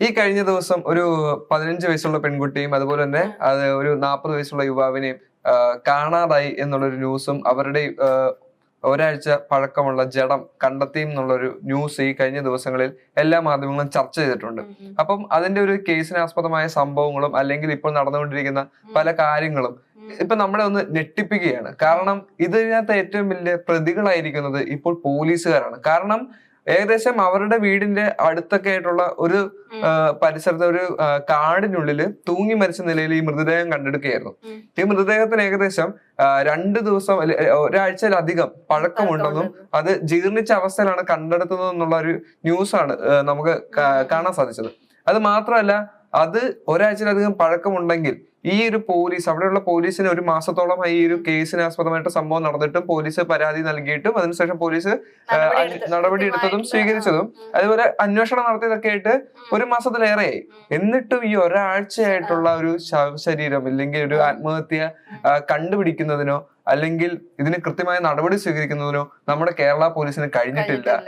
ഈ കഴിഞ്ഞ ദിവസം ഒരു പതിനഞ്ച് വയസ്സുള്ള പെൺകുട്ടിയും അതുപോലെ തന്നെ അത് ഒരു നാൽപ്പത് വയസ്സുള്ള യുവാവിനെയും കാണാതായി എന്നുള്ളൊരു ന്യൂസും അവരുടെ ഒരാഴ്ച പഴക്കമുള്ള ജഡം കണ്ടെത്തി എന്നുള്ളൊരു ന്യൂസ് ഈ കഴിഞ്ഞ ദിവസങ്ങളിൽ എല്ലാ മാധ്യമങ്ങളും ചർച്ച ചെയ്തിട്ടുണ്ട്. അപ്പം അതിന്റെ ഒരു കേസിനാസ്പദമായ സംഭവങ്ങളും അല്ലെങ്കിൽ ഇപ്പോൾ നടന്നുകൊണ്ടിരിക്കുന്ന പല കാര്യങ്ങളും ഇപ്പൊ നമ്മളെ ഒന്ന് ഞെട്ടിപ്പിക്കുകയാണ്. കാരണം ഇതിനകത്ത് ഏറ്റവും വലിയ പ്രതികളായിരിക്കുന്നത് ഇപ്പോൾ പോലീസുകാരാണ്. കാരണം ഏകദേശം അവരുടെ വീടിന്റെ അടുത്തൊക്കെ ആയിട്ടുള്ള ഒരു പരിസരത്ത് ഒരു കാടിനുള്ളിൽ തൂങ്ങി മരിച്ച നിലയിൽ ഈ മൃതദേഹം കണ്ടെടുക്കുകയായിരുന്നു. ഈ മൃതദേഹത്തിന് ഏകദേശം രണ്ടു ദിവസം ഒരാഴ്ചയിലധികം പഴക്കമുണ്ടെന്നും അത് ജീർണിച്ച അവസ്ഥയിലാണ് കണ്ടെടുത്തത് എന്നുള്ള ഒരു ന്യൂസാണ് ആണ് നമുക്ക് കാണാൻ സാധിച്ചത്. അത് മാത്രമല്ല അത് ഒരാഴ്ചയിലധികം പഴക്കമുണ്ടെങ്കിൽ ഈ ഒരു പോലീസ് അവിടെയുള്ള പോലീസിന് ഒരു മാസത്തോളമായി ഈ ഒരു കേസിന് ആസ്പദമായിട്ട് സംഭവം നടന്നിട്ടും പോലീസ് പരാതി നൽകിയിട്ടും അതിനുശേഷം പോലീസ് നടപടി എടുത്തതും സ്വീകരിച്ചതും. അതുപോലെ അന്വേഷണം നടത്തിയതൊക്കെ ആയിട്ട് ഒരു മാസത്തിലേറെയായി. എന്നിട്ടും ഈ ഒരാഴ്ചയായിട്ടുള്ള ഒരു ശവശരീരം അല്ലെങ്കിൽ ഒരു ആത്മഹത്യ കണ്ടുപിടിക്കുന്നതിനോ അല്ലെങ്കിൽ ഇതിന് കൃത്യമായ നടപടി സ്വീകരിക്കുന്നതിനോ നമ്മുടെ കേരള പോലീസിന് കഴിഞ്ഞിട്ടില്ല.